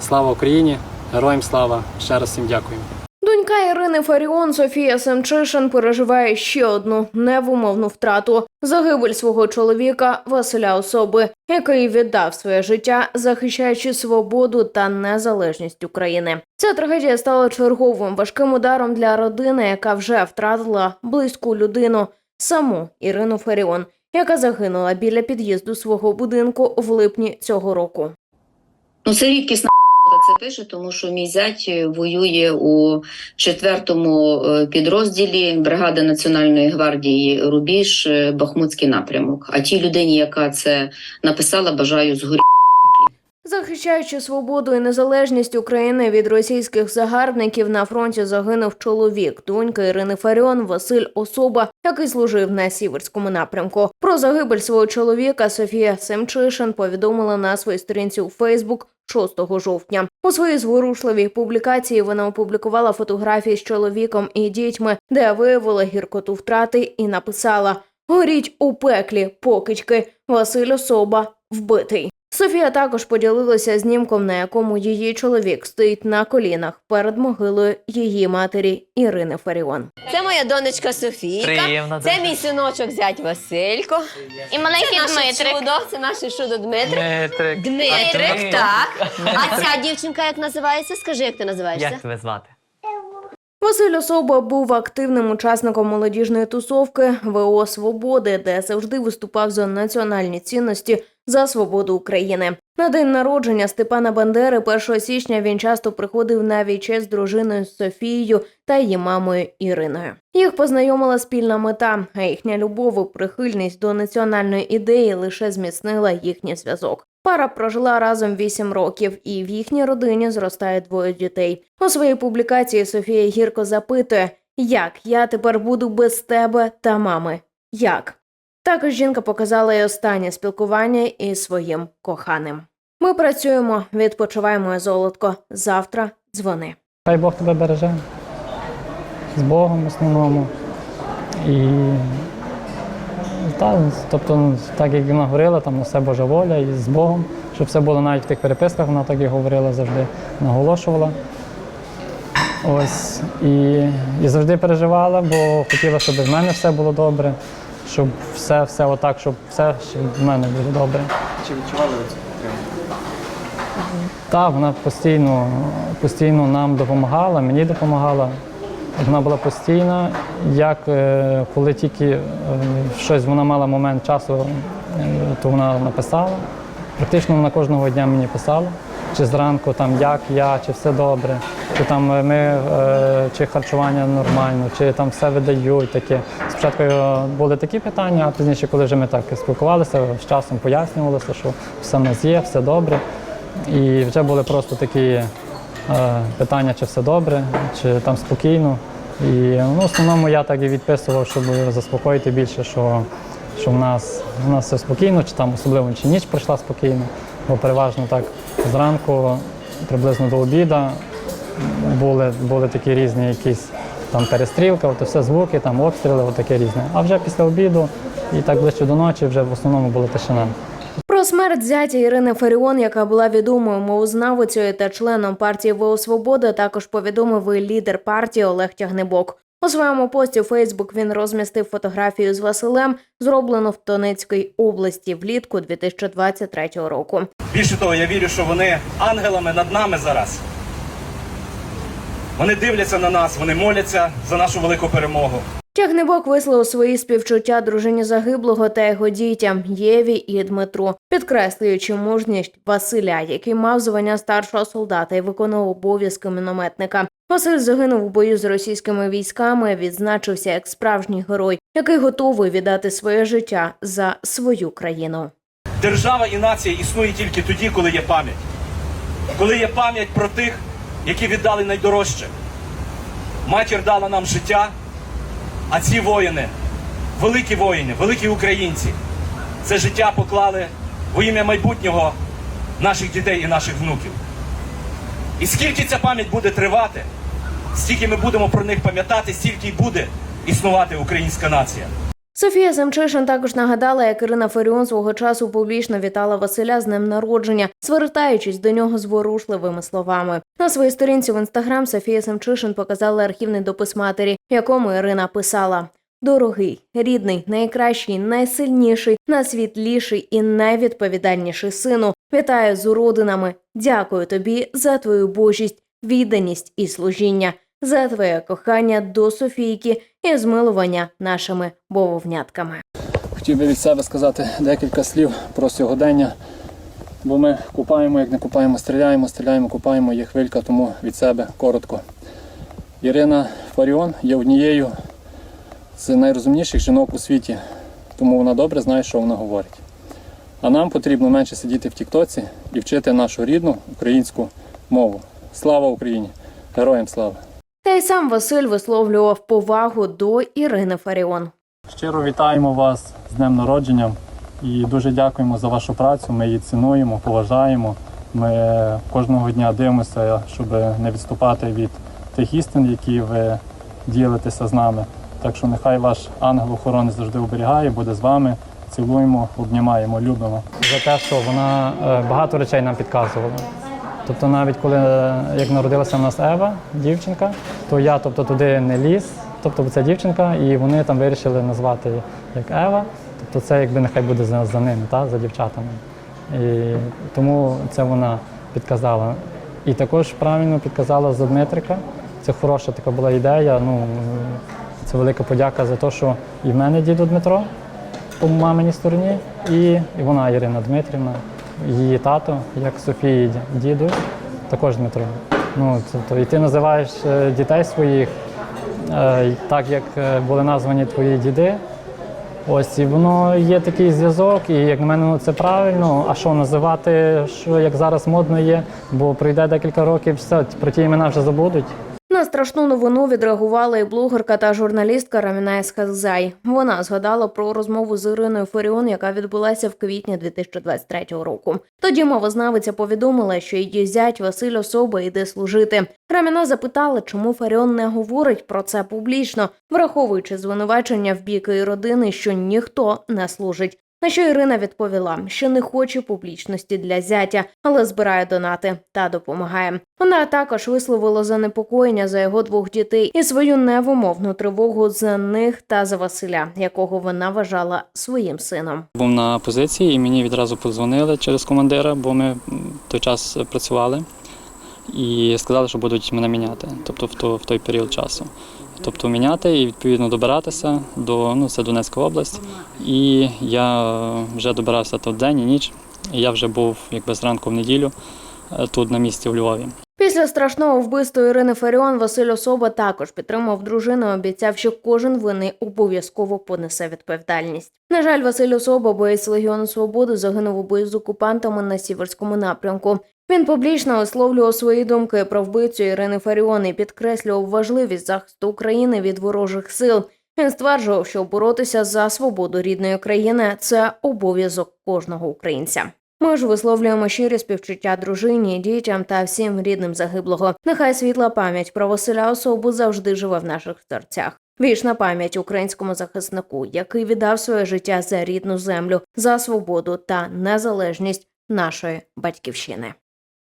Слава Україні! Героям слава! Ще раз всім дякую. Донька Ірини Фаріон Софія Семчишин переживає ще одну невумовну втрату загибель свого чоловіка Василя Особи, який віддав своє життя, захищаючи свободу та незалежність України. Ця трагедія стала черговим важким ударом для родини, яка вже втратила близьку людину, саму Ірину Фаріон, яка загинула біля під'їзду свого будинку в липні цього року. Ну, це рідкісна це пише, тому що мій зять е, воює у четвертому е, підрозділі бригади Національної гвардії Рубіж, е, Бахмутський напрямок. А тій людині, яка це написала, бажаю згорі. Захищаючи свободу і незалежність України від російських загарбників, на фронті загинув чоловік, донька Ірини Фаріон, Василь Особа, який служив на сіверському напрямку. Про загибель свого чоловіка Софія Семчишин повідомила на своїй сторінці у Фейсбук 6 жовтня. У своїй зворушливій публікації вона опублікувала фотографії з чоловіком і дітьми, де виявила гіркоту втрати, і написала: Горіть у пеклі, покички, Василь Особа вбитий. Софія також поділилася знімком, на якому її чоловік стоїть на колінах перед могилою її матері Ірини Фаріон. Це моя донечка Софійка. Приємно Це дуже. мій синочок зять Василько. І маленький Це наше Дмитрик. чудо, це наше чудо Дмитрик. Дмитрик. Дмитрик, Дмитрик. так. А ця дівчинка як називається? Скажи, як ти називаєшся? Як тебе звати? Василь Особа був активним учасником молодіжної тусовки ВО Свободи, де завжди виступав за національні цінності за свободу України. На день народження Степана Бандери, 1 січня, він часто приходив на віче з дружиною Софією та її мамою Іриною. Їх познайомила спільна мета, а їхня любов і прихильність до національної ідеї лише зміцнила їхній зв'язок. Пара прожила разом 8 років, і в їхній родині зростає двоє дітей. У своїй публікації Софія гірко запитує, як я тепер буду без тебе та мами? Як? Також жінка показала й останнє спілкування із своїм коханим. Ми працюємо, відпочиваємо золотко. Завтра дзвони. Хай Бог тебе береже з Богом в основному. І та, тобто, так як вона говорила, там на все Божа воля і з Богом, щоб все було навіть в тих переписках, вона так і говорила завжди, наголошувала. Ось і, і завжди переживала, бо хотіла, щоб в мене все було добре, щоб все, все отак, щоб все щоб в мене було добре. Чи відчували ви цю підтримку? Так, вона постійно, постійно нам допомагала, мені допомагала. Вона була постійна. Як е, коли тільки е, щось вона мала момент часу, е, то вона написала. Практично вона кожного дня мені писала, чи зранку там як я, чи все добре, чи там е, ми е, чи харчування нормально, чи там все видають таке. Спочатку е, були такі питання, а пізніше, коли вже ми так спілкувалися, з часом пояснювалося, що все в нас є, все добре. І вже були просто такі е, питання, чи все добре, чи там спокійно. І ну, в основному я так і відписував, щоб заспокоїти більше, що, що в нас, в нас все спокійно, чи там особливо чи ніч пройшла спокійно, бо переважно так зранку, приблизно до обіду, були, були такі різні якісь там перестрілки, от все звуки, там обстріли, от таке різне. А вже після обіду і так ближче до ночі вже в основному була тишина. Про смерть зятя Ірини Фаріон, яка була відомою мовознавицею та членом партії ВО Свобода, також повідомив і лідер партії Олег Тягнебок. У своєму пості у Фейсбук він розмістив фотографію з Василем, зроблену в Донецькій області влітку 2023 року. Більше того, я вірю, що вони ангелами над нами зараз. Вони дивляться на нас, вони моляться за нашу велику перемогу. Тягнебок висловив свої співчуття дружині загиблого та його дітям Єві і Дмитру, підкреслюючи мужність Василя, який мав звання старшого солдата і виконував обов'язки мінометника. Василь загинув у бою з російськими військами. Відзначився як справжній герой, який готовий віддати своє життя за свою країну. Держава і нація існує тільки тоді, коли є пам'ять. Коли є пам'ять про тих, які віддали найдорожче. Матір дала нам життя, а ці воїни, великі воїни, великі українці, це життя поклали во ім'я майбутнього наших дітей і наших внуків. І скільки ця пам'ять буде тривати, стільки ми будемо про них пам'ятати, стільки й буде існувати українська нація. Софія Семчишин також нагадала, як Ірина Фаріон свого часу публічно вітала Василя з днем народження, звертаючись до нього зворушливими словами. На своїй сторінці в інстаграм Софія Семчишин показала архівний допис матері, в якому Ірина писала: Дорогий, рідний, найкращий, найсильніший, найсвітліший і найвідповідальніший сину. Вітаю з уродинами. Дякую тобі за твою божість, відданість і служіння, за твоє кохання до Софійки і змилування нашими бововнятками. Хотів би від себе сказати декілька слів про сьогодення, бо ми купаємо, як не купаємо, стріляємо, стріляємо, купаємо, є хвилька, тому від себе коротко. Ірина Фаріон є однією з найрозумніших жінок у світі, тому вона добре знає, що вона говорить. А нам потрібно менше сидіти в Тіктоці і вчити нашу рідну українську мову. Слава Україні! Героям слава! Та й сам Василь висловлював повагу до Ірини Фаріон. Щиро вітаємо вас з днем народження і дуже дякуємо за вашу працю. Ми її цінуємо, поважаємо. Ми кожного дня дивимося, щоб не відступати від тих істин, які ви ділитеся з нами. Так що нехай ваш ангел-охоронець завжди оберігає, буде з вами. Цілуємо, обнімаємо, любимо. За те, що вона е, багато речей нам підказувала. Тобто навіть коли е, як народилася в нас Ева, дівчинка, то я тобто, туди не ліз, тобто це дівчинка, і вони там вирішили назвати як Ева. Тобто це якби нехай буде за, за ними, та, за дівчатами. І тому це вона підказала. І також правильно підказала за Дмитрика. Це хороша така була ідея. Ну, це велика подяка за те, що і в мене діду Дмитро по маминій стороні, і, і вона Ірина Дмитрівна, її тато, як Софії ді- дідусь, також Дмитро. Ну, тобто, і ти називаєш е, дітей своїх е, так, як е, були названі твої діди. Ось і воно є такий зв'язок, і як на мене ну, це правильно. А що називати, що як зараз модно є, бо пройде декілька років, все про ті імена вже забудуть. На страшну новину відреагувала і блогерка та журналістка Раміна Есхазай. Вона згадала про розмову з Іриною Фаріон, яка відбулася в квітні 2023 року. Тоді мовознавиця повідомила, що її зять Василь особа йде служити. Раміна запитала, чому Фаріон не говорить про це публічно, враховуючи звинувачення в бік її родини, що ніхто не служить. На що Ірина відповіла, що не хоче публічності для зятя, але збирає донати та допомагає. Вона також висловила занепокоєння за його двох дітей і свою невимовну тривогу за них та за Василя, якого вона вважала своїм сином. Був на позиції і мені відразу подзвонили через командира, бо ми той час працювали. І сказали, що будуть мене міняти, тобто в, то, в той період часу. Тобто міняти і відповідно добиратися до ну, це Донецька область. І я вже добирався тут день і ніч. І я вже був якби зранку в неділю е, тут на місці в Львові. Після страшного вбивства Ірини Фаріон Василь Особа також підтримав дружину. і Обіцяв, що кожен винний обов'язково понесе відповідальність. На жаль, Василь Особа, боєць Легіону Свободи, загинув у бою з окупантами на сіверському напрямку. Він публічно висловлював свої думки про вбивцю Ірини Фаріон і підкреслював важливість захисту України від ворожих сил. Він стверджував, що боротися за свободу рідної країни це обов'язок кожного українця. Ми ж висловлюємо щирі співчуття дружині, дітям та всім рідним загиблого. Нехай світла пам'ять про Василя особу завжди живе в наших серцях. Вічна пам'ять українському захиснику, який віддав своє життя за рідну землю, за свободу та незалежність нашої батьківщини.